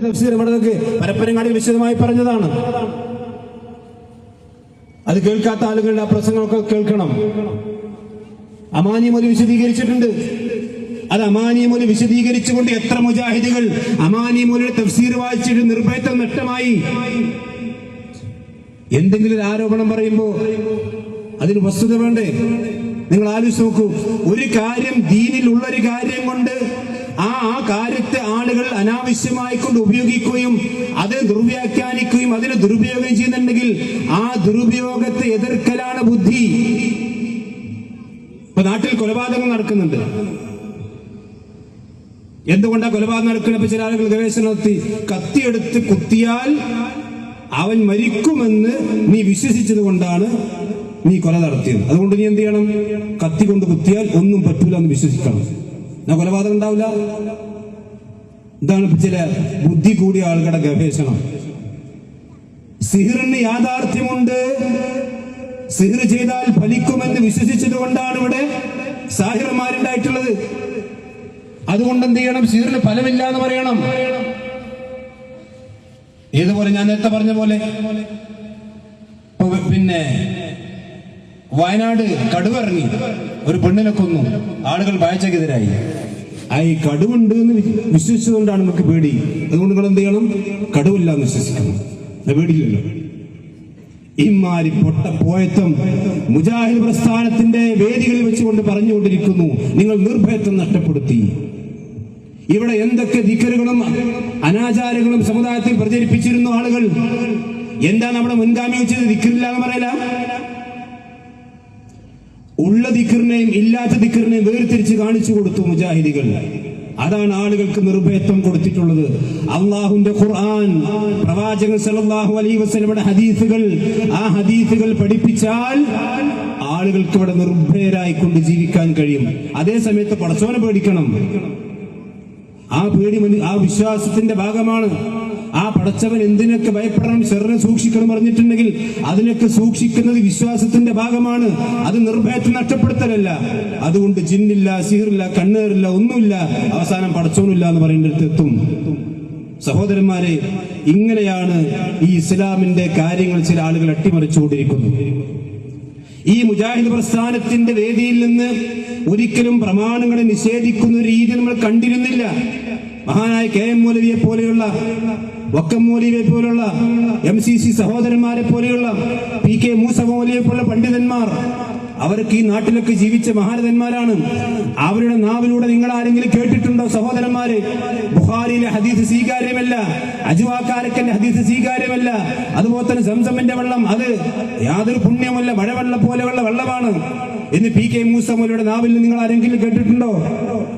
തഫ്സീർ വിശദമായി പറഞ്ഞതാണ്. അത് കേൾക്കാത്ത ആളുകളുടെ ആ പ്രസംഗമൊക്കെ കേൾക്കണം. അമാനിയമൊലി വിശദീകരിച്ചിട്ടുണ്ട്. അത് അമാനിയമൊലി വിശദീകരിച്ചുകൊണ്ട് എത്ര മുജാഹിദുകൾ അമാനിയമൊലിയുടെ തഫ്സീർ വായിച്ചിട്ട് നിർഭയത്വം നഷ്ടമായി. എന്തെങ്കിലും ആരോപണം പറയുമ്പോ അതിന് വസ്തുത വേണ്ടേ? നിങ്ങൾ ആലോചിച്ച് നോക്കൂ. ഒരു കാര്യം ദീനിൽ ഒരു കാര്യം കൊണ്ട് ആ ആ കാര്യത്തെ ആളുകൾ അനാവശ്യമായി കൊണ്ട് ഉപയോഗിക്കുകയും അതിനെ ദുർവ്യാഖ്യാനിക്കുകയും അതിനെ ദുരുപയോഗം ചെയ്യുന്നുണ്ടെങ്കിൽ ആ ദുരുപയോഗത്തെ എതിർക്കലാണ് ബുദ്ധി. ഇപ്പൊ നാട്ടിൽ കൊലപാതകം നടക്കുന്നുണ്ട്. എന്തുകൊണ്ടാ കൊലപാതകം നടക്കുന്ന ചില ആളുകൾ ഗവേഷണം നടത്തി കത്തിയെടുത്ത് കുത്തിയാൽ അവൻ മരിക്കുമെന്ന് നീ വിശ്വസിച്ചത് കൊണ്ടാണ് നീ കൊല നടത്തിയത്. അതുകൊണ്ട് നീ എന്ത് ചെയ്യണം? കത്തി കൊണ്ട് കുത്തിയാൽ ഒന്നും പറ്റൂല എന്ന് വിശ്വസിക്കണം. എന്നാ കൊലപാതകം ഉണ്ടാവില്ല? ഇതാണ് ചില ബുദ്ധി കൂടിയ ആളുകളുടെ ഗവേഷണം? സിഹിറിന് യാഥാർത്ഥ്യമുണ്ട്. സിഹിർ ചെയ്താൽ ഫലിക്കുമെന്ന് വിശ്വസിച്ചത് കൊണ്ടാണ് ഇവിടെ സാഹിറന്മാരുണ്ടായിട്ടുള്ളത് അതുകൊണ്ട് എന്ത് ചെയ്യണം? സിഹിറിന് ഫലമില്ല എന്ന് പറയണം. ഏതുപോലെ? ഞാൻ നേരത്തെ പറഞ്ഞ പോലെ. പിന്നെ വയനാട് കടുവറങ്ങി ഒരു പെണ്ണിനെ കൊന്നു. ആളുകൾ വായിച്ചക്കെതിരായി ആ ഈ കടുവുണ്ട് എന്ന് വിശ്വസിച്ചതുകൊണ്ടാണ് നമുക്ക് പേടി. അതുകൊണ്ട് നിങ്ങൾ എന്ത് ചെയ്യണം? കടുവില്ല എന്ന് വിശ്വസിക്കണം പേടിയില്ലല്ലോ. ഇമാരി പൊട്ട പോയത്വം മുജാഹിദ് പ്രസ്ഥാനത്തിന്റെ വേദികളിൽ വെച്ചുകൊണ്ട് പറഞ്ഞുകൊണ്ടിരിക്കുന്നു. നിങ്ങൾ നിർഭയത്വം നഷ്ടപ്പെടുത്തി. ഇവിടെ എന്തൊക്കെ ധിക്കറുകളും അനാചാരങ്ങളും സമുദായത്തിൽ പ്രചരിപ്പിച്ചിരുന്നു ആളുകൾ? എന്താ നമ്മുടെ മുൻഗാമി വെച്ചത്? ധിക്കറില്ല എന്ന് പറയല? ഉള്ള ദിക്കറിനെയും ഇല്ലാത്ത ദിക്കറിനെയും വേർതിരിച്ച് കാണിച്ചു കൊടുത്തു മുജാഹിദികൾ. അതാണ് ആളുകൾക്ക് നിർഭയത്വം കൊടുത്തിട്ടുള്ളത്. അള്ളാഹുന്റെ ഖുർആൻ പ്രവാചകൻ സല്ലല്ലാഹു അലൈഹി വസല്ലമയുടെ ഹദീസുകൾ ആ ഹദീസുകൾ പഠിപ്പിച്ചാൽ ആളുകൾക്ക് ഇവിടെ നിർഭയരായിക്കൊണ്ട് ജീവിക്കാൻ കഴിയും. അതേ സമയത്ത് പടച്ചോനെ പേടിക്കണം. ആ പേടി ആ വിശ്വാസത്തിന്റെ ഭാഗമാണ്. ആ പടച്ചവൻ എന്തിനൊക്കെ ഭയപ്പെടണം ശരീരം സൂക്ഷിക്കണം പറഞ്ഞിട്ടുണ്ടെങ്കിൽ അതിനൊക്കെ സൂക്ഷിക്കുന്നത് വിശ്വാസത്തിന്റെ ഭാഗമാണ്. അത് നിർഭയത്തെ നഷ്ടപ്പെടുത്തലല്ല. അതുകൊണ്ട് ജിന്നില്ല സിഹിറില്ല കണ്ണേറില്ല ഒന്നുമില്ല. അവസാനം പടച്ചോനില്ല എന്ന് പറയുന്നിടത്ത് എത്തും. സഹോദരന്മാരെ ഇങ്ങനെയാണ് ഈ ഇസ്ലാമിന്റെ കാര്യങ്ങൾ ചില ആളുകൾ അട്ടിമറിച്ചുകൊണ്ടിരിക്കുന്നത് ഈ മുജാഹിദ് പ്രസ്ഥാനത്തിന്റെ വേദിയിൽ നിന്ന് ഒരിക്കലും പ്രമാണങ്ങളെ നിഷേധിക്കുന്ന രീതി നമ്മൾ കണ്ടിരുന്നില്ല. മഹാനായ കെ എം മൗലവിയെ പോലെയുള്ള വക്കം മൗലവിയെ പോലുള്ള എം സി സി സഹോദരന്മാരെ പോലെയുള്ള പി കെ മൂസ മൗലവിയെ പോലുള്ള പണ്ഡിതന്മാർ അവർക്ക് ഈ നാട്ടിലൊക്കെ ജീവിച്ച മഹാരഥന്മാരാണ്. അവരുടെ നാവിലൂടെ നിങ്ങൾ ആരെങ്കിലും കേട്ടിട്ടുണ്ടോ സഹോദരന്മാരെ? ബുഹാരിയിലെ ഹദീസ് സ്വീകാര്യമല്ല അജുവാക്കാരക്കന്റെ ഹദീസ് സ്വീകാര്യമല്ല. അതുപോലെ തന്നെ സംസമിന്റെ വെള്ളം അത് യാതൊരു പുണ്യമല്ല മഴവെള്ളം പോലെയുള്ള വെള്ളമാണ്. എന്ന് പി കെ മൂസ മൗലിയുടെ നാവിൽ നിങ്ങൾ ആരെങ്കിലും കേട്ടിട്ടുണ്ടോ?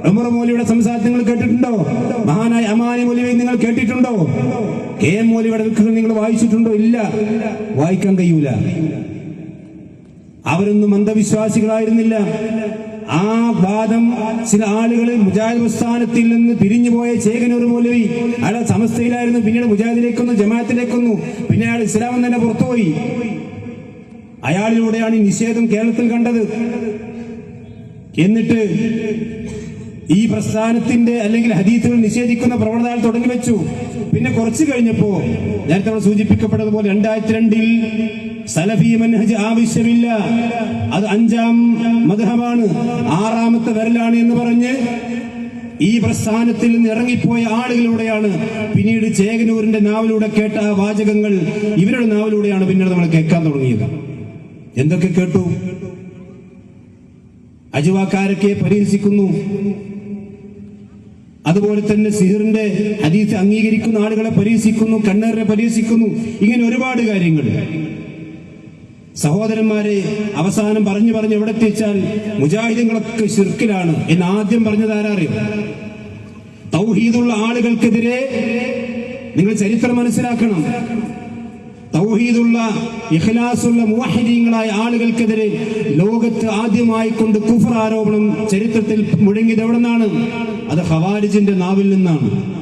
ഉമർ മോലിയുടെ സംസാരത്തിൽ നിങ്ങൾ കേട്ടിട്ടുണ്ടോ? മഹാനായ അമാനി മൗലിയെ നിങ്ങൾ കേട്ടിട്ടുണ്ടോ? കെ എം മൗലിയുടെ നിങ്ങൾ വായിച്ചിട്ടുണ്ടോ? ഇല്ല. വായിക്കാൻ കഴിയൂല. അവരൊന്നും അന്ധവിശ്വാസികളായിരുന്നില്ല. ആ വാദം ചില ആളുകൾ മുജാഹിദ് പ്രസ്ഥാനത്തിൽ നിന്ന് പിരിഞ്ഞുപോയ ചേകനൂർ മൗലവി അയാൾ സമസ്തയിലായിരുന്നു. പിന്നീട് മുജാഹിദിലേക്കൊന്നു ജമാഅത്തിലേക്കൊന്നു. പിന്നെ അയാൾ ഇസ്ലാമം തന്നെ പുറത്തുപോയി. അയാളിലൂടെയാണ് ഈ നിഷേധം കേരളത്തിൽ കണ്ടത്. എന്നിട്ട് ഈ പ്രസ്ഥാനത്തിന്റെ അല്ലെങ്കിൽ ഹദീത്തുകൾ നിഷേധിക്കുന്ന പ്രവണത അയാൾ തുടങ്ങി വെച്ചു. പിന്നെ കുറച്ചു കഴിഞ്ഞപ്പോ നേരത്തെ നമ്മൾ സൂചിപ്പിക്കപ്പെട്ടതുപോലെ രണ്ടായിരത്തി രണ്ടിൽ സലഫി മൻഹജ് ആവശ്യമില്ല. അത് അഞ്ചാം മധുഹമാണ് ആറാമത്തെ വരലാണ് എന്ന് പറഞ്ഞ് ഈ പ്രസ്ഥാനത്തിൽ നിന്ന് ഇറങ്ങിപ്പോയ ആളുകളിലൂടെയാണ് പിന്നീട് ചേകനൂരിന്റെ നാവിലൂടെ കേട്ട വാചകങ്ങൾ ഇവരുടെ നാവിലൂടെയാണ് പിന്നീട് നമ്മൾ കേൾക്കാൻ തുടങ്ങിയത്. എന്തൊക്കെ കേട്ടു? അജുവാക്കാരൊക്കെ പരിഹസിക്കുന്നു. അതുപോലെ തന്നെ സിഹിറിന്റെ ഹദീസ് അംഗീകരിക്കുന്ന ആളുകളെ പരിഹസിക്കുന്നു കണ്ണേറിനെ പരിഹസിക്കുന്നു. ഇങ്ങനെ ഒരുപാട് കാര്യങ്ങൾ. സഹോദരന്മാരെ അവസാനം പറഞ്ഞു പറഞ്ഞ് എവിടെ എത്തിച്ചാൽ മുജാഹിദുകളൊക്കെ ശിർക്കിലാണ് എന്ന് ആദ്യം പറഞ്ഞത് ആരാറിയും? തൗഹീദുള്ള ആളുകൾക്കെതിരെ നിങ്ങൾ ചരിത്രം മനസ്സിലാക്കണം. തൗഹീദുള്ള ഇഖ്ലാസുള്ള മുവാഹിദീങ്ങളായ ആളുകൾക്കെതിരെ ലോകത്ത് ആദ്യമായി കൊണ്ട് കുഫർ ആരോപണം ചരിത്രത്തിൽ മുഴങ്ങിയത് എവിടെ നിന്നാണ് അത് ഹവാരിജിന്റെ നാവിൽ നിന്നാണ്.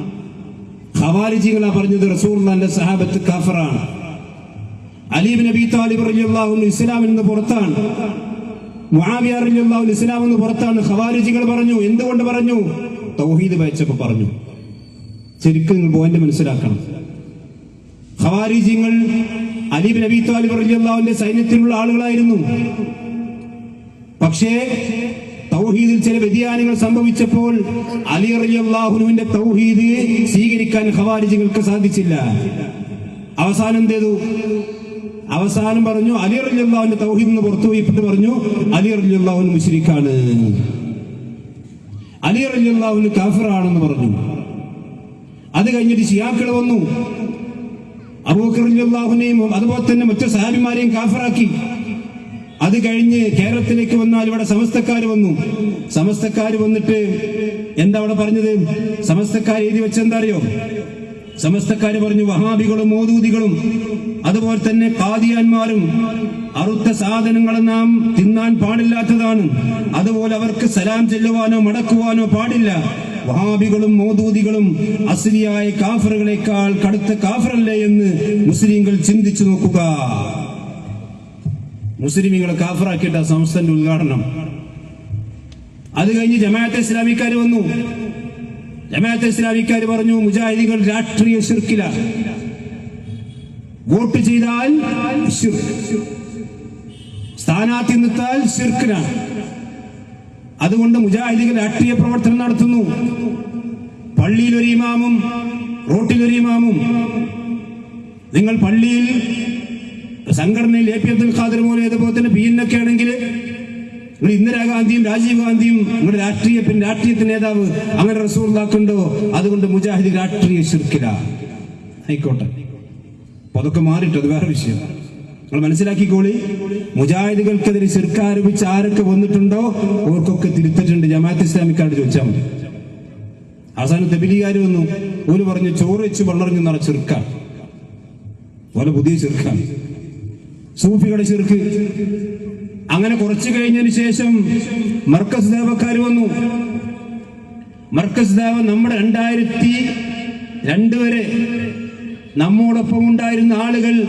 ഹവാരിജികളാ പറഞ്ഞത് റസൂർന്റെ സഹാബത്ത് കാഫറാണ്. അലീബ് നബി താലിബ് റലിയുള്ള ഇസ്ലാമിൽ നിന്ന് പുറത്താണ്. മുആവിയ റളിയല്ലാഹു ഇസ്ലാം നിന്ന് പുറത്താണ്. ഹവാരിജികൾ പറഞ്ഞു എന്തുകൊണ്ട് പറഞ്ഞു? തൗഹീദ് വായിച്ചപ്പോൾ പറഞ്ഞു. ശരിക്കും പോയിന്റ് മനസ്സിലാക്കണം. ഖവാരിജിങ്ങൾ അലിബ് നബി താലിബ് റളിയല്ലാഹുവിന്റെ സൈന്യത്തിലുള്ള ആളുകളായിരുന്നു. പക്ഷേ തൗഹീദിൽ ചില വ്യതിയാനങ്ങൾ സംഭവിച്ചപ്പോൾ അലി റളിയല്ലാഹുവിന്റെ തൗഹീദ് സ്വീകരിക്കാൻ ഖവാരിജികൾക്ക് സാധിച്ചില്ല. അവസാനം എന്ത് അവസാനം പറഞ്ഞു അലി റളിയല്ലാഹുവിന്റെ തൗഹീദ് എന്ന് പുറത്തു പോയിപ്പിട്ട് പറഞ്ഞു അലി റളിയല്ലാഹുവിന് മുശ്രിക്കാണ് അലി റളിയല്ലാഹുവിന് കാഫിറാണെന്ന് പറഞ്ഞു. അത് കഴിഞ്ഞിട്ട് ഷിയാക്കൾ വന്നു. അബൂക്കറിയാഹുനെയും അതുപോലെ തന്നെ മറ്റു സഹാബിമാരെയും കാഫറാക്കി. അത് കഴിഞ്ഞ് കേരളത്തിലേക്ക് വന്നാൽ ഇവിടെ സമസ്തക്കാർ വന്നു. സമസ്തക്കാർ വന്നിട്ട് എന്താ അവിടെ പറഞ്ഞത്? സമസ്തക്കാർ എഴുതി വെച്ചെന്താ അറിയോ? സമസ്തക്കാർ പറഞ്ഞു വഹാബികളും മോദൂദികളും അതുപോലെ തന്നെ കാദിയാന്മാരും അറുത്ത സാധനങ്ങൾ നാം തിന്നാൻ പാടില്ലാത്തതാണ്. അതുപോലെ അവർക്ക് സലാം ചെല്ലുവാനോ മടക്കുവാനോ പാടില്ല. വഹാബികളും മോദൂദികളും അസുരിയായ കാഫറുകളെക്കാൾ കടുത്ത കാഫറല്ലേ എന്ന് മുസ്ലിങ്ങൾ ചിന്തിച്ചു നോക്കുക. മുസ്ലിമികളെ കാഫറാക്കിയിട്ട് ആ സംസ്ഥന്റെ ഉദ്ഘാടനം. അത് കഴിഞ്ഞ് ജമാഅത്തെ ഇസ്ലാമിക്കാർ വന്നു. ജമാഅത്തെ ഇസ്ലാമിക്കാർ പറഞ്ഞു മുജാഹിദികൾ രാഷ്ട്രീയ ശിർക്കില വോട്ട് ചെയ്താൽ. സ്ഥാനാർത്ഥി നിർത്താൽ ശിർക്കിനാണ് അതുകൊണ്ട് മുജാഹിദികൾ രാഷ്ട്രീയ പ്രവർത്തനം നടത്തുന്നു. പള്ളിയിൽ ഒരു ഇമാമും റോട്ടിൽ ഇമാമും. നിങ്ങൾ പള്ളിയിൽ സംഘടനയിൽ എ പി അബ്ദുൽ ഖാദർ പോലെ അതുപോലെ തന്നെ പി എൻ ഒക്കെ ആണെങ്കിൽ നിങ്ങൾ ഇന്ദിരാഗാന്ധിയും രാജീവ് ഗാന്ധിയും നിങ്ങളുടെ രാഷ്ട്രീയ രാഷ്ട്രീയത്തിന്റെ നേതാവ് അങ്ങനെ റസൂർലാക്കുണ്ടോ അതുകൊണ്ട് മുജാഹിദ് രാഷ്ട്രീയ ശുർക്കില. ആയിക്കോട്ടെ. അപ്പൊ അതൊക്കെ മാറിയിട്ട് അത് വേറെ വിഷയം നിങ്ങൾ മനസ്സിലാക്കിക്കോളി. മുജാഹിദുകൾക്കെതിരെ ചെറുക്കാരോപിച്ച് ആരൊക്കെ വന്നിട്ടുണ്ടോ അവർക്കൊക്കെ തിരുത്തിട്ടുണ്ട് ജമാഅത്ത് ഇസ്ലാമിക്കാരോട് ചോദിച്ചാൽ മതി. അവസാനം തെബിലികാർ വന്നു. ഓൽ പറഞ്ഞു ചോറ് വെച്ച് വളർന്നു നിറ ചെറുക്കാണ് ഓല പുതിയ ചെറുക്കാണ് സൂഫികളുടെ ചെറുക്ക് അങ്ങനെ കുറച്ചു കഴിഞ്ഞതിന് ശേഷം മർക്കസ് ദേവക്കാർ വന്നു. മർക്കസ് ദേവ നമ്മുടെ രണ്ടായിരത്തി രണ്ട് വരെ നമ്മോടൊപ്പം ഉണ്ടായിരുന്ന ആളുകൾ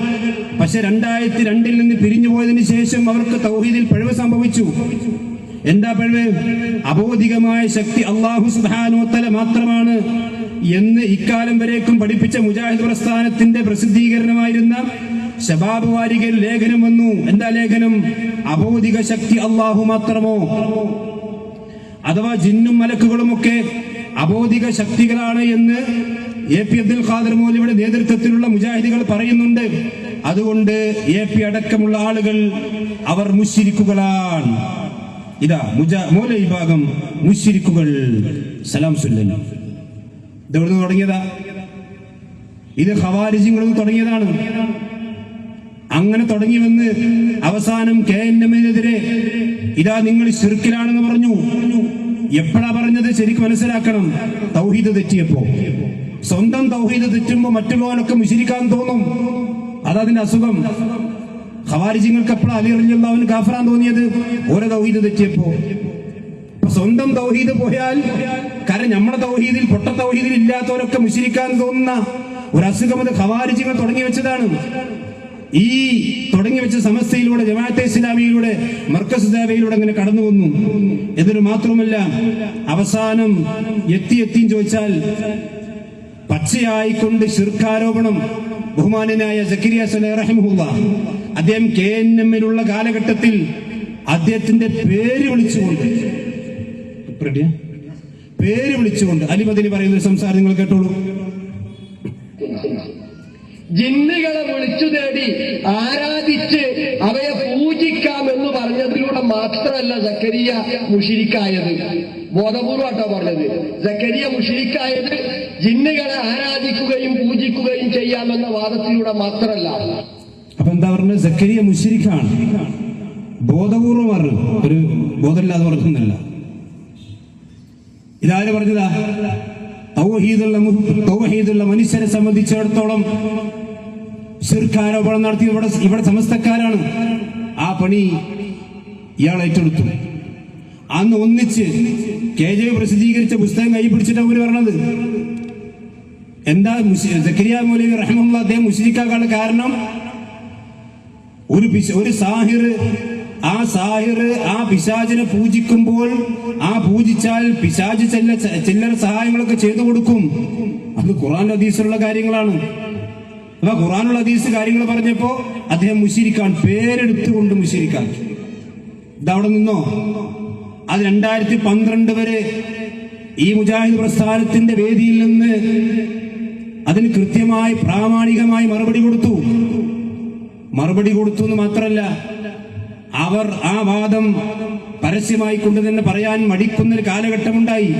പക്ഷെ രണ്ടായിരത്തി രണ്ടിൽ നിന്ന് പിരിഞ്ഞു പോയതിനു ശേഷം അവർക്ക് തൗഹീദിൽ പിഴവ് സംഭവിച്ചു. എന്താ പിഴവ്? അബോധികമായ ശക്തി അള്ളാഹു സുധാനോത്തല മാത്രമാണ് എന്ന് ഇക്കാലം വരേക്കും പഠിപ്പിച്ച മുജാഹിദ് പ്രസ്ഥാനത്തിന്റെ പ്രസിദ്ധീകരണമായിരുന്ന ശബാബ് വാരികയിൽ ലേഖനം വന്നു. എന്താ ലേഖനം? അബോധിക ശക്തി അള്ളാഹു മാത്രമോ? അഥവാ ജിന്നും മലക്കുകളുമൊക്കെ അബോധിക ശക്തികളാണ് എന്ന് എ പി അബ്ദുൽ ഖാദർ മോലിയുടെ നേതൃത്വത്തിലുള്ള മുജാഹിദികൾ പറയുന്നുണ്ട് അതുകൊണ്ട് എ പി അടക്കമുള്ള ആളുകൾ അവർ മുഷിരിക്കുകളാണ് ഇതാ മുജാ മോല വിഭാഗം മുഷിരിക്കുകൾ സലാം സുല്ലൻ. ഇതെവിടുന്ന് തുടങ്ങിയതാ? ഇത് ഹവാരിജിങ്ങളിൽ തുടങ്ങിയതാണ്. അങ്ങനെ തുടങ്ങി വന്ന് അവസാനം കെ എൻ എമ്മിനെതിരെ ഇതാ നിങ്ങൾ ശിർക്കിലാണെന്ന് പറഞ്ഞു. എപ്പോഴാ പറഞ്ഞത്? ശരിക്കും മനസ്സിലാക്കണം. തൗഹീദ് തെറ്റിയപ്പോ. സ്വന്തം തൗഹീദ് തെറ്റുമ്പോ മറ്റുള്ളവനൊക്കെ മുശിരിക്കാൻ തോന്നും. അതതിന്റെ അസുഖം. ഖവാരിജിങ്ങൾക്ക് എപ്പോഴാണ് അലി അവന് കാഫറാൻ തോന്നിയത്? ഓരോ തൗഹീദ് തെറ്റിയപ്പോ. സ്വന്തം തൗഹീദ് പോയാൽ കാരണം നമ്മുടെ തൗഹീദിൽ പൊട്ട തൗഹീദിൽ ഇല്ലാത്തവരൊക്കെ മുശിരിക്കാൻ തോന്നുന്ന ഒരു അസുഖം അത് ഖവാരിജികൾ തുടങ്ങി വെച്ചതാണ്. ഈ തുടങ്ങി വെച്ച സമസ്തയിലൂടെ ജമാഅത്തെ ഇസ്ലാമിയിലൂടെ മർക്കസ് ദേവയിലൂടെ അങ്ങനെ കടന്നു വന്നു. എന്നിട്ട് മാത്രമല്ല അവസാനം എത്തി എത്തിയും ചോദിച്ചാൽ പച്ചയായിക്കൊണ്ട് ശിർക്കാരോപണം ബഹുമാനനായ സക്കരിയ സലഹ് റഹിമുല്ല അദ്ദേഹം കെ എൻ എമ്മിലുള്ള കാലഘട്ടത്തിൽ അദ്ദേഹത്തിന്റെ പേര് വിളിച്ചുകൊണ്ട് പേര് വിളിച്ചുകൊണ്ട് അലിമദിനി പറയുന്ന സംസാരം നിങ്ങൾ കേട്ടോളൂ. ജിന്നുകളെ വിളിച്ചു തേടി ആരാധിച്ച് അവയെ പൂജിക്കാം എന്ന് പറഞ്ഞതിലൂടെ മാത്രമല്ല സക്കരിയ മുഷിരിക്കായത്. ബോധപൂർവമാട്ടോ പറഞ്ഞത്. സക്കരിയ മുഷിരിക്കായത് ജിന്നുകളെ ആരാധിക്കുകയും പൂജിക്കുകയും ചെയ്യാമെന്ന വാദത്തിലൂടെ മാത്രമല്ല. അപ്പൊ എന്താ പറഞ്ഞത്? സക്കരിയ മുശ്രിഖാണ്. ബോധപൂർവം പറഞ്ഞു ഒരു ബോധമില്ലാതെ പറഞ്ഞല്ല ഇതാര് പറഞ്ഞതാ? ഔഹീദുള്ള ഔഹീദുള്ള മനുഷ്യരെ സംബന്ധിച്ചിടത്തോളം ശിർക്കാരോപണം നടത്തി ഇവിടെ ഇവിടെ സമസ്തക്കാരാണ്. ആ പണി ഇയാൾ ഏറ്റെടുത്തു. അന്ന് ഒന്നിച്ച് കെ ജെ പ്രസിദ്ധീകരിച്ച പുസ്തകം കൈ പിടിച്ചിട്ടാണ് അവർ പറഞ്ഞത്. എന്താ സക്കരിയ മൗലവി റഹ്മുള്ള അദ്ദേഹം മുഷിരിക്കാനുള്ള കാരണം ഒരു ഒരു സാഹിർ ആ സാഹിർ ആ പിശാചിനെ പൂജിക്കുമ്പോൾ ആ പൂജിച്ചാൽ പിശാജ് ചെല്ല ചില്ലറ സഹായങ്ങളൊക്കെ ചെയ്തു കൊടുക്കും. അത് ഖുറാൻ ഹദീസിലുള്ള കാര്യങ്ങളാണ്. അപ്പൊ ഖുറാനുള്ള ഹദീസ് കാര്യങ്ങൾ പറഞ്ഞപ്പോ അദ്ദേഹം മുഷിരിക്കാൻ പേരെടുത്തുകൊണ്ട് മുഷിരിക്കാൻ ഇതവിടെ നിന്നോ? അത് രണ്ടായിരത്തി പന്ത്രണ്ട് വരെ ഈ മുജാഹിദ് പ്രസ്ഥാനത്തിന്റെ വേദിയിൽ നിന്ന് അതിന് കൃത്യമായി പ്രാമാണികമായി മറുപടി കൊടുത്തു. മറുപടി കൊടുത്തു എന്ന് മാത്രമല്ല അവർ ആ വാദം പരസ്യമായി കൊണ്ട് തന്നെ പറയാൻ മടിക്കുന്നൊരു കാലഘട്ടം കാലഘട്ടമുണ്ടായി.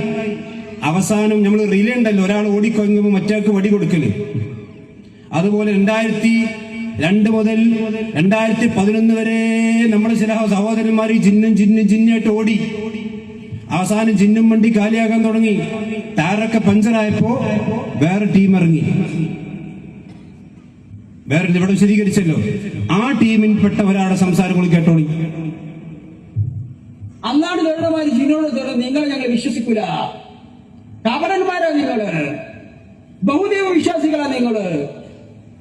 അവസാനം നമ്മൾ റിലേ ഉണ്ടല്ലോ ഒരാൾ ഓടിക്കൊങ്ങുമ്പോൾ മറ്റാൾക്ക് വടി കൊടുക്കൽ. അതുപോലെ രണ്ടായിരത്തി രണ്ട് മുതൽ രണ്ടായിരത്തി പതിനൊന്ന് വരെ നമ്മുടെ ചില സഹോദരന്മാർ ഈ ജിന്നും ജിന്നും ജിന്നായിട്ട് ഓടി. അവസാനം ചിഹ്നം വണ്ടി കാലിയാകാൻ തുടങ്ങി. ടയറൊക്കെ പഞ്ചറായപ്പോ വേറെ ടീം ഇറങ്ങി. വേറെ ഇവിടെ വിശദീകരിച്ചല്ലോ. ആ ടീമിൽപ്പെട്ട ഒരാളുടെ സംസാരങ്ങൾ കേട്ടോളി. അന്നാണ് ജിന്നോട് തുടർന്ന് നിങ്ങളെ ഞങ്ങൾ വിശ്വസിക്കൂല. കപടന്മാരോ നിങ്ങൾ. ബഹുദൈവ വിശ്വാസികളാ നിങ്ങൾ.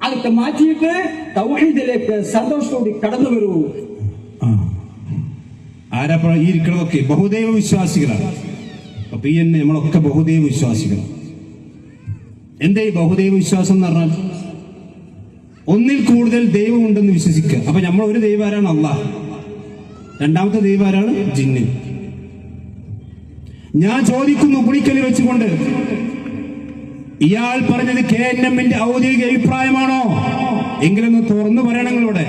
അതൊക്കെ മാറ്റിയിട്ട് തൗഹീദിലേക്ക് സന്തോഷത്തോടെ കടന്നു വരൂ. ആരാപ്പ ഈ ഇരിക്കണതൊക്കെ ബഹുദൈവ വിശ്വാസികളാണ്. അപ്പൊ ഈ എന്നെ നമ്മളൊക്കെ ബഹുദൈവ വിശ്വാസികളാണ്. എന്തേ ബഹുദൈവ വിശ്വാസം എന്ന് പറഞ്ഞാൽ? ഒന്നിൽ കൂടുതൽ ദൈവം ഉണ്ടെന്ന് വിശ്വസിക്കുക. അപ്പൊ നമ്മൾ ഒരു ദൈവാരാണ് അള്ളാഹ്. രണ്ടാമത്തെ ദൈവാരാണ് ജിന്ന്. ഞാൻ ചോദിക്കുന്നു പുളിക്കലി വെച്ചുകൊണ്ട്. ഇയാൾ പറഞ്ഞത് കെ എൻ എമ്മിന്റെ ഔദ്യോഗിക അഭിപ്രായമാണോ? എങ്കിലൊന്ന് തുറന്നു പറയണം നിങ്ങളിവിടെ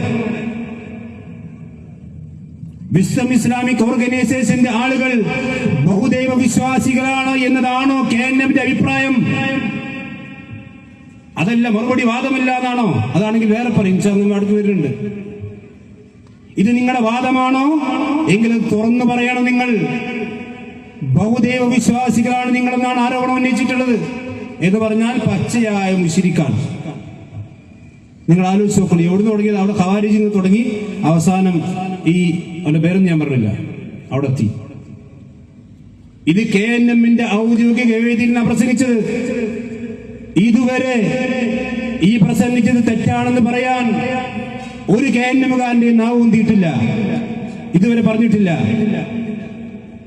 വിശ്വം ഇസ്ലാമിക് ഓർഗനൈസേഷന്റെ ആളുകൾ ബഹുദൈവ വിശ്വാസികളാണോ എന്നതാണോ കെ എൻ എമ്മിന്റെ അഭിപ്രായം? അതല്ല മറുപടി വാദമില്ല എന്നാണോ അതാണെങ്കിൽ വേറെ പറയും. ചേർന്ന് അടുത്ത് വരുന്നുണ്ട്. ഇത് നിങ്ങളുടെ വാദമാണോ? എങ്കിൽ തുറന്നു പറയണം നിങ്ങൾ. ബഹുദൈവ വിശ്വാസികളാണ് നിങ്ങളെന്നാണ് ആരോപണം ഉന്നയിച്ചിട്ടുള്ളത്. എന്ന് പറഞ്ഞാൽ പച്ചയായ മുശിരിക്കാണ് നിങ്ങൾ ആലോചിച്ച് നോക്കണം. എവിടെ തുടങ്ങിയത്? അവിടെ ഖവാരിജിൽ തുടങ്ങി. അവസാനം ഈ അവന്റെ പേരൊന്നും ഞാൻ പറഞ്ഞില്ല. അവിടെ എത്തി ഇത് കെ എൻ എമ്മിന്റെ ഔദ്യോഗിക വേദിയിൽ നിന്നാണ് പ്രസംഗിച്ചത്. ഇതുവരെ ഈ പ്രസംഗിച്ചത് തെറ്റാണെന്ന് പറയാൻ ഒരു കെ എൻ എമ്മുകാരന്റെ നാവും തീട്ടില്ല. ഇതുവരെ പറഞ്ഞിട്ടില്ല.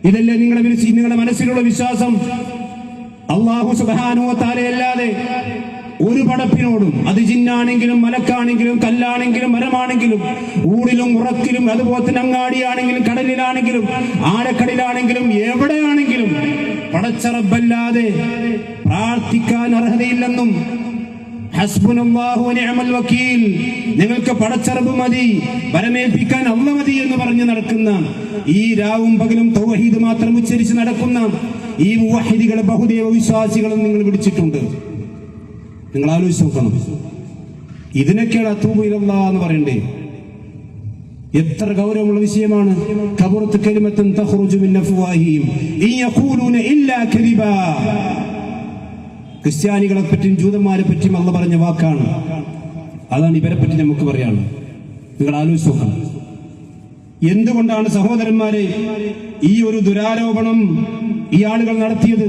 ഇതല്ലേ നിങ്ങളുടെ നിങ്ങളുടെ മനസ്സിലുള്ള വിശ്വാസം? അള്ളാഹു സുബാനുവ താരയല്ലാതെ ഒരു പടപ്പിനോടും അത് ജിന്നാണെങ്കിലും മലക്കാണെങ്കിലും കല്ലാണെങ്കിലും മരമാണെങ്കിലും ഊടിലും ഉറക്കിലും അതുപോലെ തന്നെ അങ്ങാടിയാണെങ്കിലും കടലിലാണെങ്കിലും ആഴക്കടലാണെങ്കിലും എവിടെയാണെങ്കിലും പടച്ചറബല്ലാതെ പ്രാർത്ഥിക്കാൻ അർഹതയില്ലെന്നും വക്കീൽ നിങ്ങൾക്ക് പടച്ചറബ് മതി വരമേൽപ്പിക്കാൻ അള്ള മതി എന്ന് പറഞ്ഞു നടക്കുന്ന ഈ രാവും പകലും തൗഹീദ് മാത്രം ഉച്ചരിച്ച് നടക്കുന്ന ഈ മുവഹിദികളെ ബഹുദൈവ വിശ്വാസികളും നിങ്ങൾ വിളിച്ചിട്ടുണ്ട്. നിങ്ങൾ ആലോചിച്ച് നോക്കണം. ഇതിനൊക്കെയാണ് അത്തൂബിലല്ല എന്ന് പറയണ്ടേ? എത്ര ഗൗരവമുള്ള വിഷയമാണ്. കബുറത്ത് കരിമത്തും തഖ്റുജു മിൻ അഫ്വാഹിഹിം. യഖൂലൂന ഇല്ലാ കദിബ. ക്രിസ്ത്യാനികളെ പറ്റിയും ജൂതന്മാരെ പറ്റിയും അള്ള പറഞ്ഞ വാക്കാണ്. അതാണ് ഇവരെ പറ്റി നമുക്ക് പറയാണ് നിങ്ങൾ ആലോചിച്ച് നോക്കണം. എന്തുകൊണ്ടാണ് സഹോദരന്മാരെ ഈ ഒരു ദുരാരോപണം ഈ ആളുകൾ നടത്തിയത്?